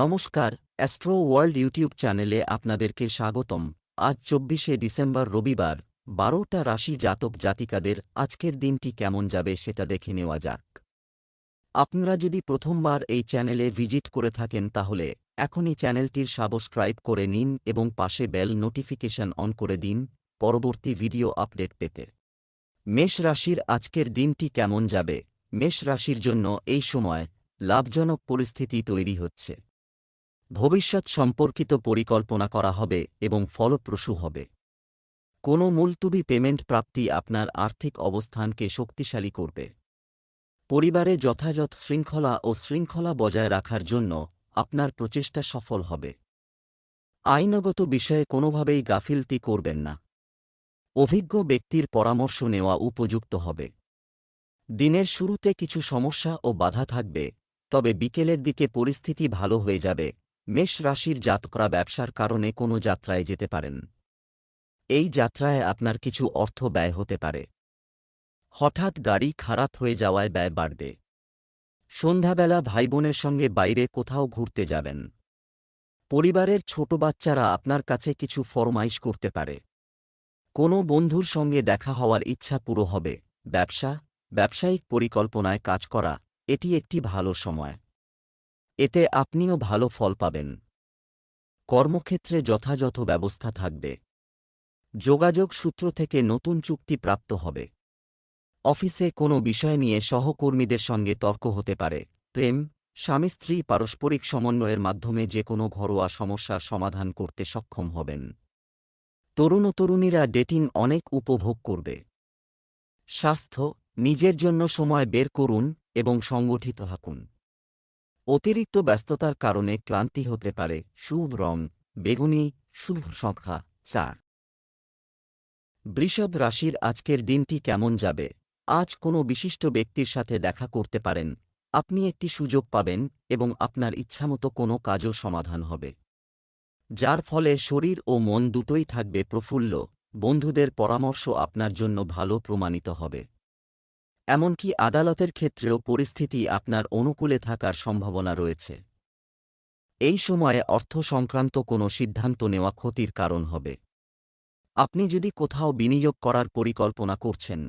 নমস্কার astro world YouTube চ্যানেলে আপনাদেরকে স্বাগতম। আজ চব্বিশে ডিসেম্বর রবিবার, বারোটা রাশি জাতক জাতিকাদের আজকের দিনটি কেমন যাবে সেটা দেখে নেওয়া যাক। আপনারা যদি প্রথমবার এই চ্যানেলে ভিজিট করে থাকেন তাহলে এখনই চ্যানেলটির সাবস্ক্রাইব করে নিন এবং পাশে বেল নোটিফিকেশন অন করে দিন, পরবর্তী ভিডিও আপডেট পেতে। মেষ রাশির আজকের দিনটি কেমন যাবে? মেষ রাশির জন্য এই সময় লাভজনক পরিস্থিতি তৈরি হচ্ছে। ভবিষ্যৎ সম্পর্কিত পরিকল্পনা করা হবে এবং ফলপ্রসূ হবে। কোনো মুলতুবি পেমেন্ট প্রাপ্তি আপনার আর্থিক অবস্থানকে শক্তিশালী করবে। পরিবারে যথাযথ শৃঙ্খলা ও শৃঙ্খলা বজায় রাখার জন্য আপনার প্রচেষ্টা সফল হবে। আইনগত বিষয়ে কোনোভাবেই গাফিলতি করবেন না। অভিজ্ঞ ব্যক্তির পরামর্শ নেওয়া উপযুক্ত হবে। দিনের শুরুতে কিছু সমস্যা ও বাধা থাকবে, তবে বিকেলের দিকে পরিস্থিতি ভালো হয়ে যাবে। মেষ রাশির জাতকরা ব্যবসার কারণে কোনো যাত্রায় যেতে পারেন। এই যাত্রায় আপনার কিছু অর্থ ব্যয় হতে পারে। হঠাৎ গাড়ি খারাপ হয়ে যাওয়ায় ব্যয় বাড়বে। সন্ধ্যাবেলা ভাইবোনের সঙ্গে বাইরে কোথাও ঘুরতে যাবেন। পরিবারের ছোট বাচ্চারা আপনার কাছে কিছু ফরমাইশ করতে পারে। কোনো বন্ধুর সঙ্গে দেখা হওয়ার ইচ্ছা পুরো হবে। ব্যবসা, ব্যবসায়িক পরিকল্পনায় কাজ করা, এটি একটি ভালো সময়। এতে আপনিও ভালো ফল পাবেন। কর্মক্ষেত্রে যথাযথ ব্যবস্থা থাকবে। যোগাযোগ সূত্র থেকে নতুন চুক্তি প্রাপ্ত হবে। অফিসে কোনো বিষয় নিয়ে সহকর্মীদের সঙ্গে তর্ক হতে পারে। প্রেম, স্বামী স্ত্রী পারস্পরিক সমন্বয়ের মাধ্যমে যে কোনো ঘরোয়া সমস্যার সমাধান করতে সক্ষম হবেন। তরুণ তরুণীরা ডেটিং অনেক উপভোগ করবে। স্বাস্থ্য, নিজের জন্য সময় বের করুন এবং সংগঠিত থাকুন। অতিরিক্ত ব্যস্ততার কারণে ক্লান্তি হতে পারে। শুভ রং, বেগুনি, শুভ সংখ্যা চার। বৃষভ রাশির আজকের দিনটি কেমন যাবে? আজ কোনো বিশিষ্ট ব্যক্তির সাথে দেখা করতে পারেন। আপনি একটি সুযোগ পাবেন এবং আপনার ইচ্ছামতো কোনো কাজও সমাধান হবে। যার ফলে শরীর ও মন দুটোই থাকবে প্রফুল্ল। বন্ধুদের পরামর্শ আপনার জন্য ভালো প্রমাণিত হবে। এমনকি আদালতের ক্ষেত্রেও পরিস্থিতি আপনার অনুকূলে থাকার সম্ভাবনা রয়েছে। এই সময়ে অর্থ সংক্রান্ত কোনো সিদ্ধান্ত নেওয়া ক্ষতির কারণ হবে। আপনি যদি কোথাও বিনিয়োগ করার পরিকল্পনা করছেন,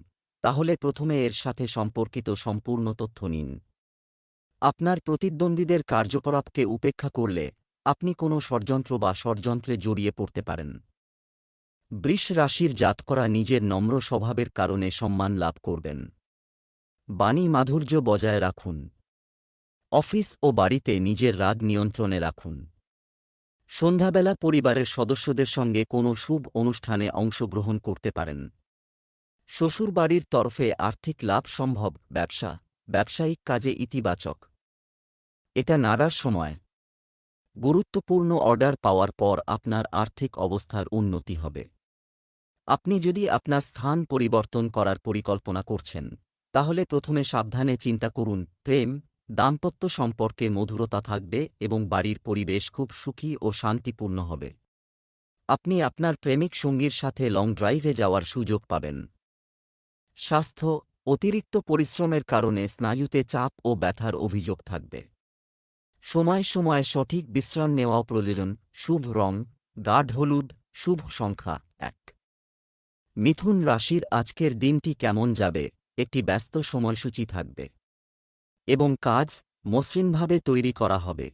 তাহলে প্রথমে এর সাথে সম্পর্কিত সম্পূর্ণ তথ্য নিন। আপনার প্রতিদ্বন্দ্বীদের কার্যকলাপকে উপেক্ষা করলে আপনি কোনো ষড়যন্ত্র বা ষড়যন্ত্রে জড়িয়ে পড়তে পারেন। বৃষ রাশির জাতকরা নিজের নম্র স্বভাবের কারণে সম্মান লাভ করবেন। বাণী মাধুর্য বজায় রাখুন। অফিস ও বাড়িতে নিজের রাগ নিয়ন্ত্রণে রাখুন। সন্ধ্যাবেলা পরিবারের সদস্যদের সঙ্গে কোনো শুভ অনুষ্ঠানে অংশগ্রহণ করতে পারেন। শ্বশুরবাড়ির তরফে আর্থিক লাভ সম্ভব, ব্যবসা, ব্যবসায়িক কাজে ইতিবাচক। এটা নাড়ার সময়। গুরুত্বপূর্ণ অর্ডার পাওয়ার পর আপনার আর্থিক অবস্থার উন্নতি হবে। আপনি যদি আপনার স্থান পরিবর্তন করার পরিকল্পনা করছেন তাহলে প্রথমে সাবধানে চিন্তা করুন, প্রেম, দাম্পত্য সম্পর্কে মধুরতা থাকবে এবং বাড়ির পরিবেশ খুব সুখী ও শান্তিপূর্ণ হবে। আপনি আপনার প্রেমিক সঙ্গীর সাথে লং ড্রাইভে যাওয়ার সুযোগ পাবেন। স্বাস্থ্য, অতিরিক্ত পরিশ্রমের কারণে স্নায়ুতে চাপ ও ব্যথার অভিযোগ থাকবে। সময় সময় সঠিক বিশ্রাম নেওয়াও প্রয়োজন, শুভ রং, গাঢ় হলুদ, শুভ সংখ্যা, এক। মিথুন রাশির আজকের দিনটি কেমন যাবে? একটি ব্যস্ত সময়সূচি থাকবে এবং কাজ মসৃণভাবে তৈরি করা হবে।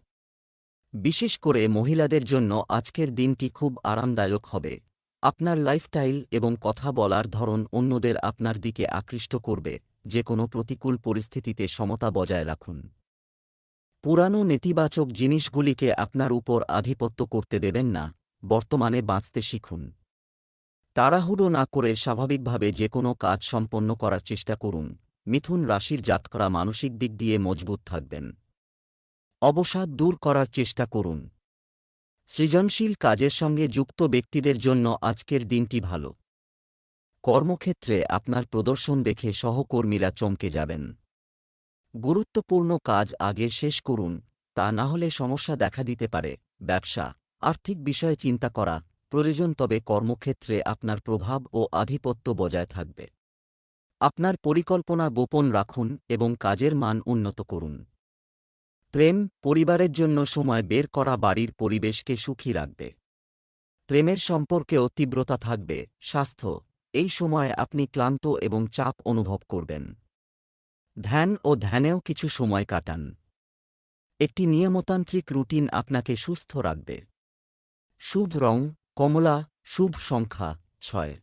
বিশেষ করে মহিলাদের জন্য আজকের দিনটি খুব আরামদায়ক হবে। আপনার লাইফস্টাইল এবং কথা বলার ধরন অন্যদের আপনার দিকে আকৃষ্ট করবে যে কোনো প্রতিকূল পরিস্থিতিতে সমতা বজায় রাখুন। পুরানো নেতিবাচক জিনিসগুলিকে আপনার উপর আধিপত্য করতে দেবেন না, বর্তমানে বাঁচতে শিখুন। তাড়াহুড়ো না করে স্বাভাবিকভাবে যে কোনো কাজ সম্পন্ন করার চেষ্টা করুন। মিথুন রাশির জাতকরা মানসিক দিক দিয়ে মজবুত থাকবেন। অবসাদ দূর করার চেষ্টা করুন। সৃজনশীল কাজের সঙ্গে যুক্ত ব্যক্তিদের জন্য আজকের দিনটি ভালো। কর্মক্ষেত্রে আপনার প্রদর্শন দেখে সহকর্মীরা চমকে যাবেন। গুরুত্বপূর্ণ কাজ আগে শেষ করুন, তা না হলে সমস্যা দেখা দিতে পারে। ব্যবসা, আর্থিক বিষয়ে চিন্তা করা প্রয়োজন তবে কর্মক্ষেত্রে আপনার প্রভাব ও আধিপত্য বজায় থাকবে। আপনার পরিকল্পনা গোপন রাখুন এবং কাজের মান উন্নত করুন। প্রেম, পরিবারের জন্য সময় বের করা বাড়ির পরিবেশকে সুখী রাখবে। প্রেমের সম্পর্কেও তীব্রতা থাকবে, স্বাস্থ্য, এই সময় আপনি ক্লান্ত এবং চাপ অনুভব করবেন। ধ্যান ও ধ্যানেও কিছু সময় কাটান। একটি নিয়মতান্ত্রিক রুটিন আপনাকে সুস্থ রাখবে। শুভ রং কমলা, শুভ সংখ্যা ছয়।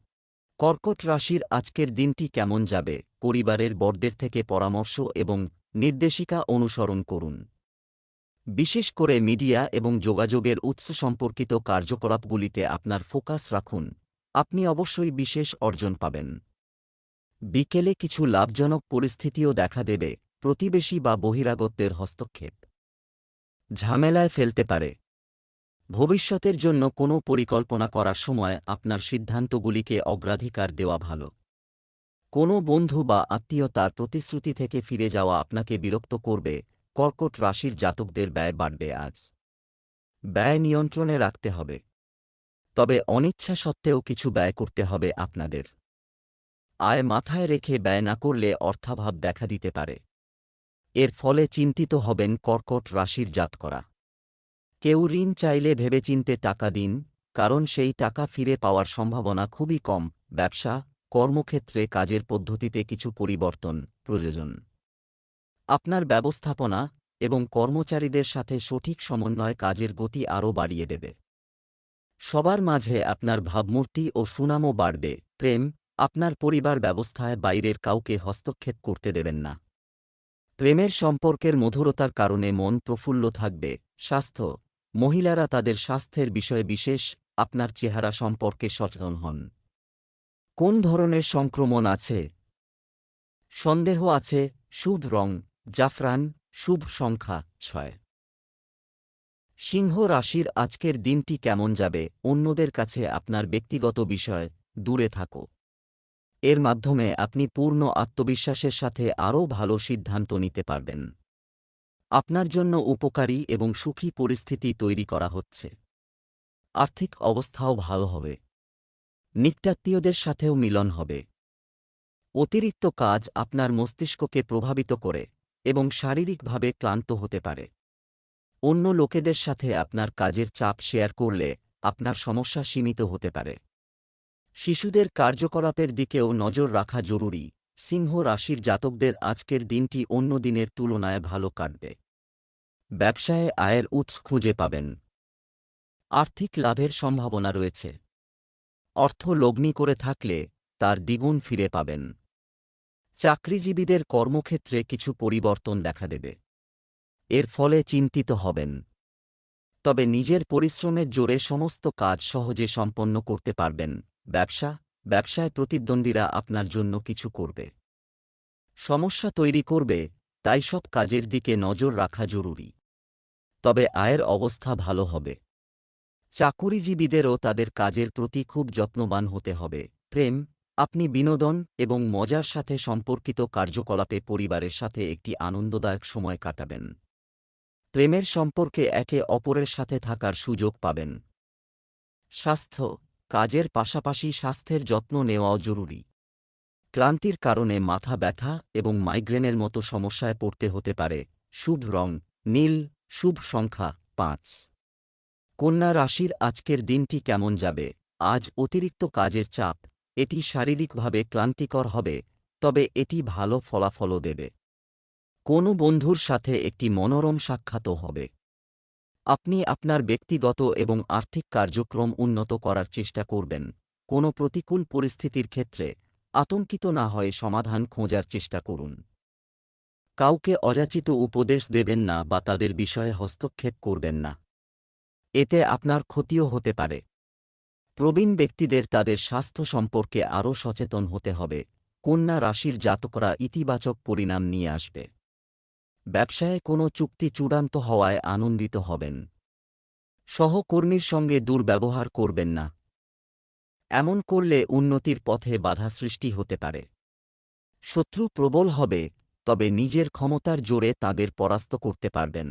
কর্কট রাশির আজকের দিনটি কেমন যাবে? পরিবারের বড়দের থেকে পরামর্শ এবং নির্দেশিকা অনুসরণ করুন। বিশেষ করে মিডিয়া এবং যোগাযোগের উৎস সম্পর্কিত কার্যকলাপগুলিতে আপনার ফোকাস রাখুন। আপনি অবশ্যই বিশেষ অর্জন পাবেন। বিকেলে কিছু লাভজনক পরিস্থিতিও দেখা দেবে। প্রতিবেশী বা বহিরাগতদের হস্তক্ষেপ। ঝামেলায় ফেলতে পারে। ভবিষ্যতের জন্য কোনো পরিকল্পনা করার সময় আপনার সিদ্ধান্তগুলিকে অগ্রাধিকার দেওয়া ভালো। কোনো বন্ধু বা আত্মীয় তার প্রতিশ্রুতি থেকে ফিরে যাওয়া আপনাকে বিরক্ত করবে, কর্কট রাশির জাতকদের ব্যয় বাড়বে আজ। ব্যয় নিয়ন্ত্রণে রাখতে হবে। তবে অনিচ্ছা সত্ত্বেও কিছু ব্যয় করতে হবে আপনাদের। আয় মাথায় রেখে ব্যয় না করলে অর্থাভাব দেখা দিতে পারে। এর ফলে চিন্তিত হবেন কর্কট রাশির জাতকরা। কেউ ঋণ চাইলে ভেবেচিন্তে টাকা দিন, কারণ সেই টাকা ফিরে পাওয়ার সম্ভাবনা খুবই কম, ব্যবসা, কর্মক্ষেত্রে কাজের পদ্ধতিতে কিছু পরিবর্তন, প্রয়োজন। আপনার ব্যবস্থাপনা এবং কর্মচারীদের সাথে সঠিক সমন্বয় কাজের গতি আরও বাড়িয়ে দেবে। সবার মাঝে আপনার ভাবমূর্তি ও সুনামও বাড়বে, প্রেম আপনার পরিবার ব্যবস্থায় বাইরের কাউকে হস্তক্ষেপ করতে দেবেন না। প্রেমের সম্পর্কের মধুরতার কারণে মন প্রফুল্ল থাকবে, স্বাস্থ্য মহিলারা তাদের স্বাস্থ্যের বিষয়ে বিশেষ আপনার চেহারা সম্পর্কে সচেতন হন। কোন ধরনের সংক্রমণ আছে? সন্দেহ আছে, শুভ রং, জাফরান, শুভ সংখ্যা, ছয়। সিংহ রাশির আজকের দিনটি কেমন যাবে? অন্যদের কাছে আপনার ব্যক্তিগত বিষয়, দূরে থাকো। এর মাধ্যমে আপনি পূর্ণ আত্মবিশ্বাসের সাথে আরও ভালো সিদ্ধান্ত নিতে পারবেন। আপনার জন্য উপকারী এবং সুখী পরিস্থিতি তৈরি করা হচ্ছে। আর্থিক অবস্থাও ভালো হবে। নিত্যাত্মীয়দের সাথেও মিলন হবে। অতিরিক্ত কাজ আপনার মস্তিষ্ককে প্রভাবিত করে এবং শারীরিকভাবে ক্লান্ত হতে পারে। অন্য লোকেদের সাথে আপনার কাজের চাপ শেয়ার করলে আপনার সমস্যা সীমিত হতে পারে। শিশুদের কার্যকলাপের দিকেও নজর রাখা জরুরি। সিংহ রাশির জাতকদের আজকের দিনটি অন্য দিনের তুলনায় ভালো কাটবে। ব্যবসায়ে আয়ের উৎস খুঁজে পাবেন। আর্থিক লাভের সম্ভাবনা রয়েছে। অর্থ লগ্নি করে থাকলে তার দ্বিগুণ ফিরে পাবেন। চাকরিজীবীদের কর্মক্ষেত্রে কিছু পরিবর্তন দেখা দেবে। এর ফলে চিন্তিত হবেন। তবে নিজের পরিশ্রমের জোরে সমস্ত কাজ সহজে সম্পন্ন করতে পারবেন। ব্যবসা ব্যবসায় প্রতিদ্বন্দ্বীরা আপনার জন্য কিছু করবে। সমস্যা তৈরি করবে, তাই সব কাজের দিকে নজর রাখা জরুরি। তবে আয়ের অবস্থা ভালো হবে। চাকুরিজীবীদেরও তাদের কাজের প্রতি খুব যত্নবান হতে হবে। প্রেম, আপনি বিনোদন এবং মজার সাথে সম্পর্কিত কার্যকলাপে পরিবারের সাথে একটি আনন্দদায়ক সময় কাটাবেন। প্রেমের সম্পর্কে একে অপরের সাথে থাকার সুযোগ পাবেন। স্বাস্থ্য কাজের পাশাপাশি স্বাস্থ্যের যত্ন নেওয়াও জরুরি। ক্লান্তির কারণে মাথা ব্যথা এবং মাইগ্রেনের মতো সমস্যায় পড়তে হতে পারে। শুভ রং, নীল, শুভ সংখ্যা পাঁচ। কন্যা রাশির আজকের দিনটি কেমন যাবে? আজ অতিরিক্ত কাজের চাপ, এটি শারীরিকভাবে ক্লান্তিকর হবে, তবে এটি ভালো ফলাফলও দেবে। কোনো বন্ধুর সাথে একটি মনোরম সাক্ষাৎও হবে। আপনি আপনার ব্যক্তিগত এবং আর্থিক কার্যক্রম উন্নত করার চেষ্টা করবেন। কোনো প্রতিকূল পরিস্থিতির ক্ষেত্রে আতঙ্কিত না হয়ে সমাধান খোঁজার চেষ্টা করুন। কাউকে অযাচিত উপদেশ দেবেন না বা তাদের বিষয়ে হস্তক্ষেপ করবেন না। এতে আপনার ক্ষতিও হতে পারে। প্রবীণ ব্যক্তিদের তাদের স্বাস্থ্য সম্পর্কে আরও সচেতন হতে হবে। কন্যা রাশির জাতকরা ইতিবাচক পরিণাম নিয়ে আসবে। ব্যবসায় কোনো চুক্তি চূড়ান্ত হওয়ায় আনন্দিত হবেন। সহকর্মীর সঙ্গে দুর্ব্যবহার করবেন না। এমন করলে উন্নতির পথে বাধা সৃষ্টি হতে পারে। শত্রু প্রবল হবে, তবে নিজের ক্ষমতার জোরে তাদের পরাস্ত করতে পারবেন।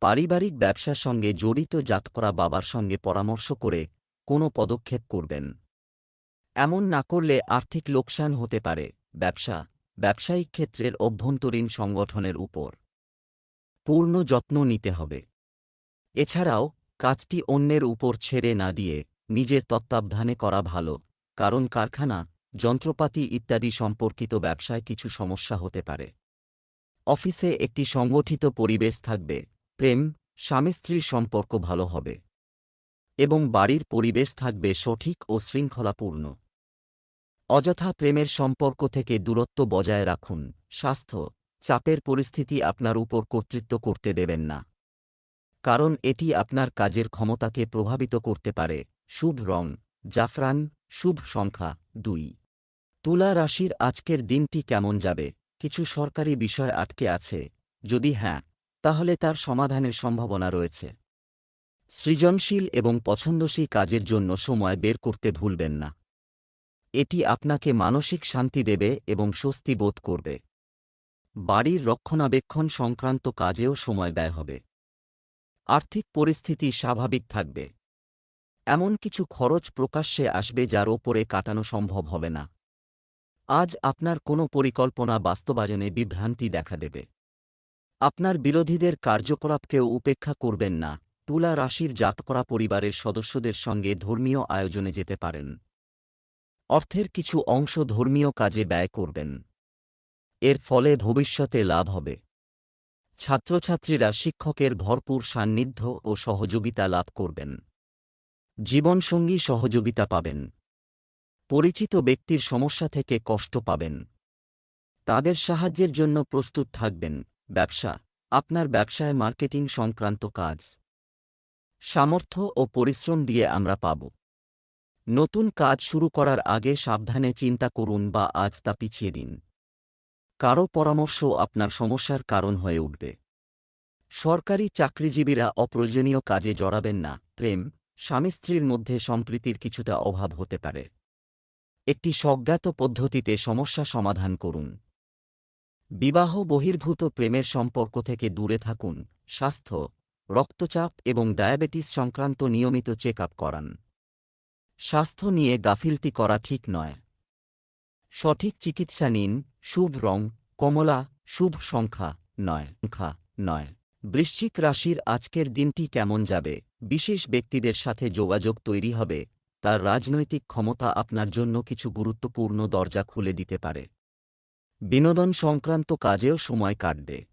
পারিবারিক ব্যবসার সঙ্গে জড়িত জাতকরা বাবার সঙ্গে পরামর্শ করে কোনো পদক্ষেপ করবেন। এমন না করলে আর্থিক লোকসান হতে পারে, ব্যবসা ব্যবসায়িক ক্ষেত্রের অভ্যন্তরীণ সংগঠনের উপর পূর্ণ যত্ন নিতে হবে। এছাড়াও, কাজটি অন্যের উপর ছেড়ে না দিয়ে নিজের তত্ত্বাবধানে করা ভালো, কারণ কারখানা, যন্ত্রপাতি ইত্যাদি সম্পর্কিত ব্যবসায় কিছু সমস্যা হতে পারে। অফিসে একটি সংগঠিত পরিবেশ থাকবে, প্রেম, স্বামী স্ত্রীর সম্পর্ক ভালো হবে এবং বাড়ির পরিবেশ থাকবে সঠিক ও শৃঙ্খলাপূর্ণ। অযথা প্রেমের সম্পর্ক থেকে দূরত্ব বজায় রাখুন। স্বাস্থ্য, চাপের পরিস্থিতি আপনার উপর কর্তৃত্ব করতে দেবেন না। কারণ এটি আপনার কাজের ক্ষমতাকে প্রভাবিত করতে পারে। শুভ রং, জাফরান, শুভ সংখ্যা দুই। তুলা রাশির আজকের দিনটি কেমন যাবে? কিছু সরকারি বিষয় আটকে আছে। যদি হ্যাঁ তাহলে তার সমাধানের সম্ভাবনা রয়েছে। সৃজনশীল এবং পছন্দসী কাজের জন্য সময় বের করতে ভুলবেন না। এটি আপনাকে মানসিক শান্তি দেবে এবং স্বস্তি বোধ করবে। বাড়ির রক্ষণাবেক্ষণ সংক্রান্ত কাজেও সময় ব্যয় হবে। আর্থিক পরিস্থিতি স্বাভাবিক থাকবে। এমন কিছু খরচ প্রকাশ্যে আসবে যার ওপরে কাটানো সম্ভব হবে না। আজ আপনার কোনো পরিকল্পনা বাস্তবায়নে বিভ্রান্তি দেখা দেবে। আপনার বিরোধীদের কার্যকলাপকেও উপেক্ষা করবেন না। তুলা রাশির জাতকরা পরিবারের সদস্যদের সঙ্গে ধর্মীয় আয়োজনে যেতে পারেন। অর্থের কিছু অংশ ধর্মীয় কাজে ব্যয় করবেন। এর ফলে ভবিষ্যতে লাভ হবে। ছাত্রছাত্রীরা শিক্ষকের ভরপুর সান্নিধ্য ও সহযোগিতা লাভ করবেন। জীবনসঙ্গী সহযোগিতা পাবেন। পরিচিত ব্যক্তির সমস্যা থেকে কষ্ট পাবেন। তাদের সাহায্যের জন্য প্রস্তুত থাকবেন। ব্যবসা, আপনার ব্যবসায় মার্কেটিং সংক্রান্ত কাজ। সামর্থ্য ও পরিশ্রম দিয়ে আমরা পাব। নতুন কাজ শুরু করার আগে সাবধানে চিন্তা করুন বা আজ তা পিছিয়ে দিন। কারও পরামর্শ আপনার সমস্যার কারণ হয়ে উঠবে। সরকারি চাকরিজীবীরা অপ্রয়োজনীয় কাজে জড়াবেন না, প্রেম, স্বামী স্ত্রীর মধ্যে সম্প্রীতির কিছুটা অভাব হতে পারে। একটি স্বজ্ঞাত পদ্ধতিতে সমস্যা সমাধান করুন। বিবাহ বহির্ভূত প্রেমের সম্পর্ক থেকে দূরে থাকুন, স্বাস্থ্য, রক্তচাপ এবং ডায়াবেটিস সংক্রান্ত নিয়মিত চেক আপ করান। স্বাস্থ্য নিয়ে গাফিলতি করা ঠিক নয়। সঠিক চিকিৎসা নিন, শুভ রং, কমলা, শুভ সংখ্যা নয় সংখ্যা নয়। বৃশ্চিক রাশির আজকের দিনটি কেমন যাবে? বিশেষ ব্যক্তিদের সাথে যোগাযোগ তৈরি হবে, তার রাজনৈতিক ক্ষমতা আপনার জন্য কিছু গুরুত্বপূর্ণ দরজা খুলে দিতে পারে। বিনোদন সংক্রান্ত কাজেও সময় কাটবে।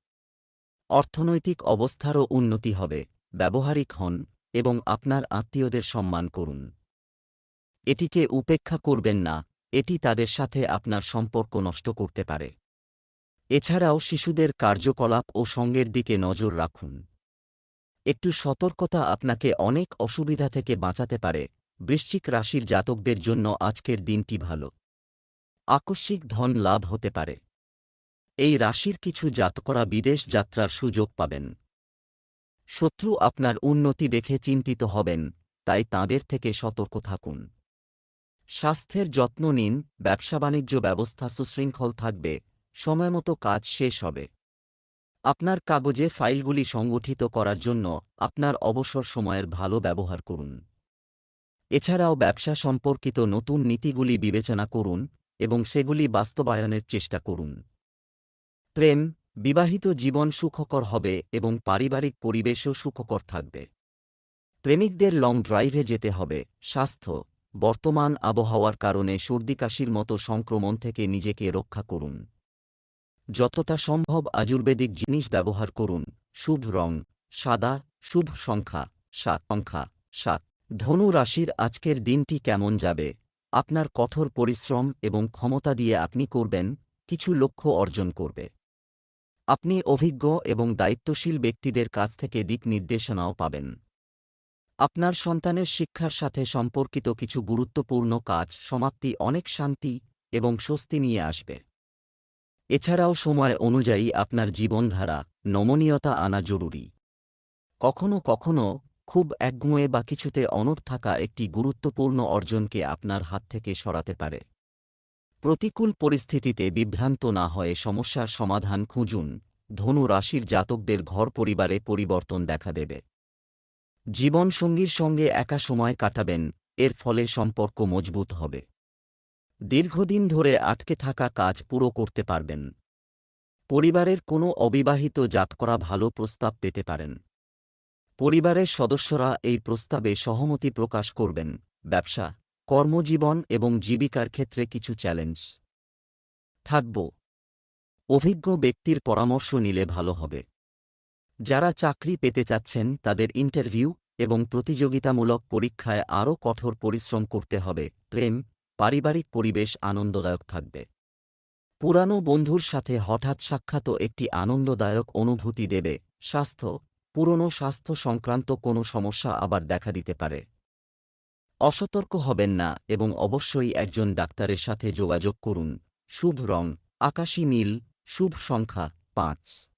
অর্থনৈতিক অবস্থারও উন্নতি হবে, ব্যবহারিক হন এবং আপনার আত্মীয়দের সম্মান করুন। এটিকে উপেক্ষা করবেন না, এটি তাদের সাথে আপনার সম্পর্ক নষ্ট করতে পারে। এছাড়াও শিশুদের কার্যকলাপ ও সঙ্গের দিকে নজর রাখুন। একটু সতর্কতা আপনাকে অনেক অসুবিধা থেকে বাঁচাতে পারে, বৃশ্চিক রাশির জাতকদের জন্য আজকের দিনটি ভালো। আকস্মিক ধন লাভ হতে পারে। এই রাশির কিছু জাতকরা বিদেশ যাত্রার সুযোগ পাবেন। শত্রু আপনার উন্নতি দেখে চিন্তিত হবেন, তাই তাদের থেকে সতর্ক থাকুন। স্বাস্থ্যের যত্ন নিন, ব্যবসা বাণিজ্য ব্যবস্থা সুশৃঙ্খল থাকবে সময়মতো কাজ শেষ হবে। আপনার কাগজে ফাইলগুলি সংগঠিত করার জন্য আপনার অবসর সময়ের ভালো ব্যবহার করুন। এছাড়াও ব্যবসা সম্পর্কিত নতুন নীতিগুলি বিবেচনা করুন এবং সেগুলি বাস্তবায়নের চেষ্টা করুন। প্রেম, বিবাহিত জীবন সুখকর হবে এবং পারিবারিক পরিবেশও সুখকর থাকবে। প্রেমিকদের লং ড্রাইভে যেতে হবে, স্বাস্থ্য বর্তমান আবহাওয়ার কারণে সর্দিকাশির মতো সংক্রমণ থেকে নিজেকে রক্ষা করুন। যতটা সম্ভব আয়ুর্বেদিক জিনিস ব্যবহার করুন। শুভ রং, সাদা, শুভ সংখ্যা, সাত সংখ্যা, সাত। ধনু রাশির আজকের দিনটি কেমন যাবে? আপনার কঠোর পরিশ্রম এবং ক্ষমতা দিয়ে আপনি করবেন, কিছু লক্ষ্য অর্জন করবে। আপনি অভিজ্ঞ এবং দায়িত্বশীল ব্যক্তিদের কাছ থেকে দিক নির্দেশনাও পাবেন। আপনার সন্তানের শিক্ষার সাথে সম্পর্কিত কিছু গুরুত্বপূর্ণ কাজ, সমাপ্তি, অনেক শান্তি এবং স্বস্তি নিয়ে আসবে। এছাড়াও সময় অনুযায়ী আপনার জীবনধারা, নমনীয়তা আনা জরুরি। কখনো কখনো খুব একগুঁয়ে বা কিছুতে অনড় থাকা একটি গুরুত্বপূর্ণ অর্জনকে আপনার হাত থেকে সরাতে পারে। প্রতিকূল পরিস্থিতিতে বিভ্রান্ত না হয়ে সমস্যার সমাধান খুঁজুন। ধনু রাশির জাতকদের ঘর পরিবারে পরিবর্তন দেখা দেবে। জীবনসঙ্গীর সঙ্গে একা সময় কাটাবেন, এর ফলে সম্পর্ক মজবুত হবে। দীর্ঘদিন ধরে আটকে থাকা কাজ পুরো করতে পারবেন। পরিবারের কোনো অবিবাহিত জাতকরা ভালো প্রস্তাব পেতে পারেন। পরিবারের সদস্যরা এই প্রস্তাবে সহমতি প্রকাশ করবেন, ব্যবসা, কর্মজীবন এবং জীবিকার ক্ষেত্রে কিছু চ্যালেঞ্জ। থাকব। অভিজ্ঞ ব্যক্তির পরামর্শ নিলে ভালো হবে। যারা চাকরি পেতে চাচ্ছেন, তাদের ইন্টারভিউ এবং প্রতিযোগিতামূলক পরীক্ষায় আরও কঠোর পরিশ্রম করতে হবে। প্রেম, পারিবারিক পরিবেশ আনন্দদায়ক থাকবে। পুরানো বন্ধুর সাথে হঠাৎ সাক্ষাৎও একটি আনন্দদায়ক অনুভূতি দেবে। স্বাস্থ্য, পুরনো স্বাস্থ্য সংক্রান্ত কোনো সমস্যা আবার দেখা দিতে পারে। অসতর্ক হবেন না এবং অবশ্যই একজন ডাক্তারের সাথে যোগাযোগ করুন। শুভ রং, আকাশী নীল, শুভ সংখ্যা পাঁচ।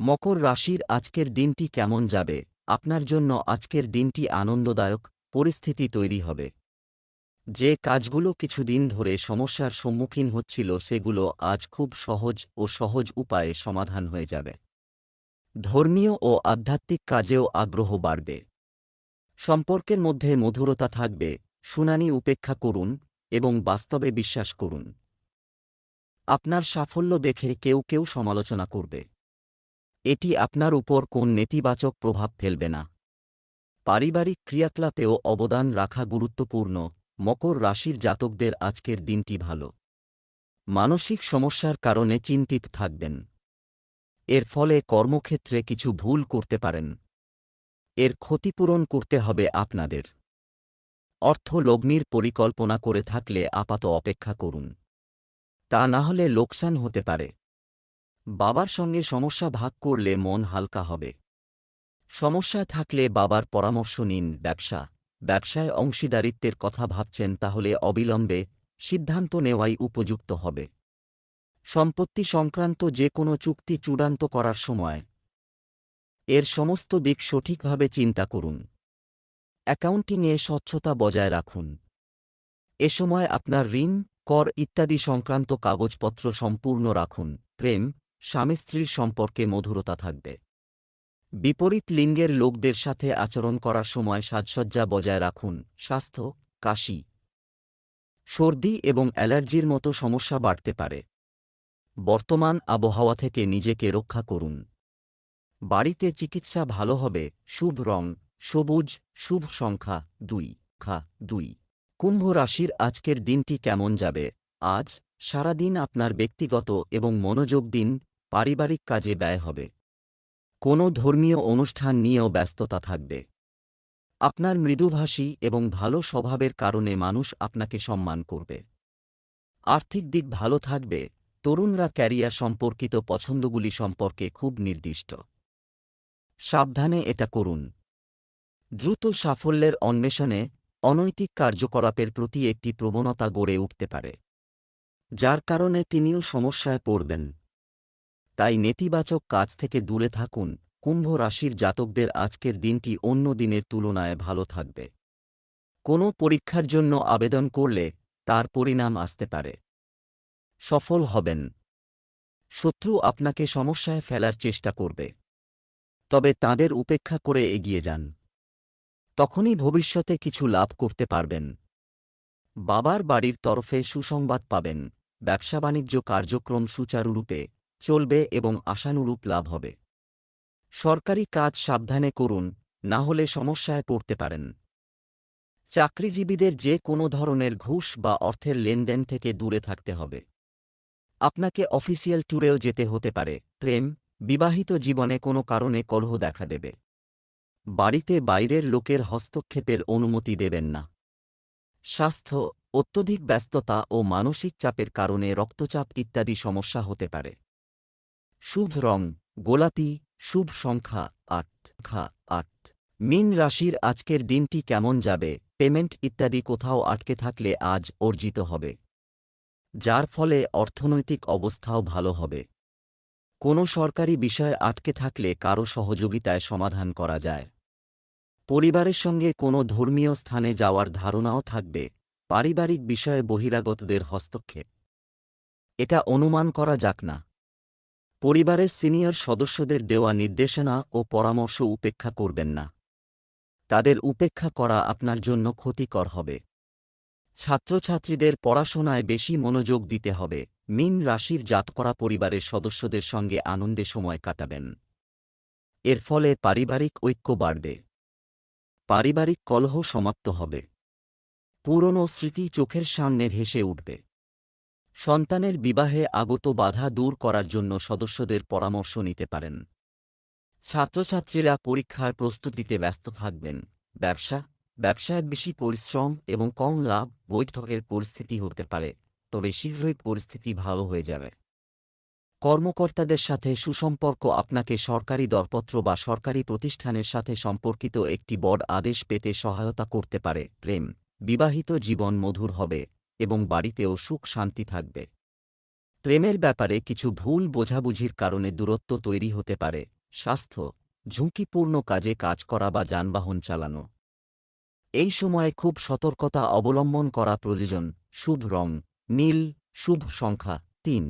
মকর রাশির আজকের দিনটি কেমন যাবে? আপনার জন্য আজকের দিনটি আনন্দদায়ক, পরিস্থিতি তৈরি হবে। যে কাজগুলো কিছুদিন ধরে সমস্যার সম্মুখীন হচ্ছিল সেগুলো আজ খুব সহজ ও সহজ উপায়ে সমাধান হয়ে যাবে। ধর্মীয় ও আধ্যাত্মিক কাজেও আগ্রহ বাড়বে। সম্পর্কের মধ্যে মধুরতা থাকবে, শুনানি উপেক্ষা করুন এবং বাস্তবে বিশ্বাস করুন। আপনার সাফল্য দেখে কেউ কেউ সমালোচনা করবে। এটি আপনার উপর কোন নেতিবাচক প্রভাব ফেলবে না। পারিবারিক ক্রিয়াকলাপেও অবদান রাখা গুরুত্বপূর্ণ। মকর রাশির জাতকদের আজকের দিনটি ভালো। মানসিক সমস্যার কারণে চিন্তিত থাকবেন। এর ফলে কর্মক্ষেত্রে কিছু ভুল করতে পারেন। এর ক্ষতিপূরণ করতে হবে আপনাদের। অর্থ লগ্নির পরিকল্পনা করে থাকলে আপাত অপেক্ষা করুন। তা না হলে লোকসান হতে পারে। বাবার সঙ্গে সমস্যা ভাগ করলে মন হালকা হবে। সমস্যায় থাকলে বাবার পরামর্শ নিন, ব্যবসা। ব্যবসায় অংশীদারিত্বের কথা ভাবছেন তাহলে অবিলম্বে সিদ্ধান্ত নেওয়াই উপযুক্ত হবে। সম্পত্তি সংক্রান্ত যে কোনো চুক্তি চূড়ান্ত করার সময় এর সমস্ত দিক সঠিকভাবে চিন্তা করুন। অ্যাকাউন্টিংয়ে স্বচ্ছতা বজায় রাখুন। এ সময় আপনার ঋণ, কর ইত্যাদি সংক্রান্ত কাগজপত্র সম্পূর্ণ রাখুন। প্রেম স্বামী স্ত্রীর সম্পর্কে মধুরতা থাকবে। বিপরীত লিঙ্গের লোকদের সাথে আচরণ করার সময় সাজসজ্জা বজায় রাখুন, স্বাস্থ্য, কাশি। সর্দি এবং অ্যালার্জির মতো সমস্যা বাড়তে পারে। বর্তমান আবহাওয়া থেকে নিজেকে রক্ষা করুন। বাড়িতে চিকিৎসা ভালো হবে, শুভ রং, সবুজ, শুভ সংখ্যা দুই, খা দুই। কুম্ভ রাশির আজকের দিনটি কেমন যাবে? আজ সারাদিন আপনার ব্যক্তিগত এবং মনোযোগ দিন পারিবারিক কাজে ব্যয় হবে। কোনো ধর্মীয় অনুষ্ঠান নিয়েও ব্যস্ততা থাকবে। আপনার মৃদুভাষী এবং ভালো স্বভাবের কারণে মানুষ আপনাকে সম্মান করবে। আর্থিক দিক ভালো থাকবে। তরুণরা ক্যারিয়ার সম্পর্কিত পছন্দগুলি সম্পর্কে খুব নির্দিষ্ট। সাবধানে এটা করুন। দ্রুত সাফল্যের অন্বেষণে অনৈতিক কার্যকলাপের প্রতি একটি প্রবণতা গড়ে উঠতে পারে। যার কারণে তিনিও সমস্যায় পড়বেন। তাই নেতিবাচক কাজ থেকে দূরে থাকুন, কুম্ভ রাশির জাতকদের আজকের দিনটি অন্য দিনের তুলনায় ভালো থাকবে। কোনো পরীক্ষার জন্য আবেদন করলে তার পরিণাম আসতে পারে। সফল হবেন। শত্রু আপনাকে সমস্যায় ফেলার চেষ্টা করবে। তবে তাদের উপেক্ষা করে এগিয়ে যান। তখনই ভবিষ্যতে কিছু লাভ করতে পারবেন। বাবার বাড়ির তরফে সুসংবাদ পাবেন। ব্যবসা বাণিজ্য কার্যক্রম সুচারুরূপে চলবে এবং আশানুরূপ লাভ হবে। সরকারি কাজ সাবধানে করুন, না হলে সমস্যায় পড়তে পারেন। চাকরিজীবীদের যে কোনো ধরনের ঘুষ বা অর্থের লেনদেন থেকে দূরে থাকতে হবে। আপনাকে অফিসিয়াল ট্যুরেও যেতে হতে পারে, প্রেম, বিবাহিত জীবনে কোনো কারণে কলহ দেখা দেবে। বাড়িতে বাইরের লোকের হস্তক্ষেপের অনুমতি দেবেন না। স্বাস্থ্য, অত্যধিক ব্যস্ততা ও মানসিক চাপের কারণে রক্তচাপ ইত্যাদি সমস্যা হতে পারে। শুভ রং, গোলাপি, শুভ সংখ্যা আট খা আট। মিন রাশির আজকের দিনটি কেমন যাবে? পেমেন্ট ইত্যাদি কোথাও আটকে থাকলে আজ অর্জিত হবে। যার ফলে অর্থনৈতিক অবস্থাও ভালো হবে। কোনো সরকারি বিষয় আটকে থাকলে কারও সহযোগিতায় সমাধান করা যায়। পরিবারের সঙ্গে কোনো ধর্মীয় স্থানে যাওয়ার ধারণাও থাকবে। পারিবারিক বিষয়ে বহিরাগতদের হস্তক্ষেপ। এটা অনুমান করা যাক না। পরিবারের সিনিয়র সদস্যদের দেওয়া নির্দেশনা ও পরামর্শ উপেক্ষা করবেন না। তাদের উপেক্ষা করা আপনার জন্য ক্ষতিকর হবে। ছাত্রছাত্রীদের পড়াশোনায় বেশি মনোযোগ দিতে হবে। মিন রাশির জাতকরা পরিবারের সদস্যদের সঙ্গে আনন্দে সময় কাটাবেন। এর ফলে পারিবারিক ঐক্য বাড়বে। পারিবারিক কলহ সমাপ্ত হবে। পুরনো স্মৃতি চোখের সামনে ভেসে উঠবে। সন্তানের বিবাহে আগত বাধা দূর করার জন্য সদস্যদের পরামর্শ নিতে পারেন। ছাত্রছাত্রীরা পরীক্ষার প্রস্তুতিতে ব্যস্ত থাকবেন। ব্যবসা, ব্যবসায় বেশি পরিশ্রম এবং কম লাভ বৈঠকের পরিস্থিতি হতে পারে, তবে শীঘ্রই পরিস্থিতি ভালো হয়ে যাবে। কর্মকর্তাদের সাথে সুসম্পর্ক আপনাকে সরকারি দরপত্র বা সরকারি প্রতিষ্ঠানের সাথে সম্পর্কিত একটি বড় আদেশ পেতে সহায়তা করতে পারে, প্রেম। বিবাহিত জীবন মধুর হবে। এবং বাড়িতেও সুখ শান্তি থাকবে। প্রেমের ব্যাপারে কিছু ভুল বোঝাবুঝির কারণে দূরত্ব তৈরি হতে পারে, স্বাস্থ্য, ঝুঁকিপূর্ণ কাজে কাজ করা বা যানবাহন চালানো। এই সময়ে খুব সতর্কতা অবলম্বন করা প্রয়োজন, শুভ রং, নীল, শুভ সংখ্যা, তিন।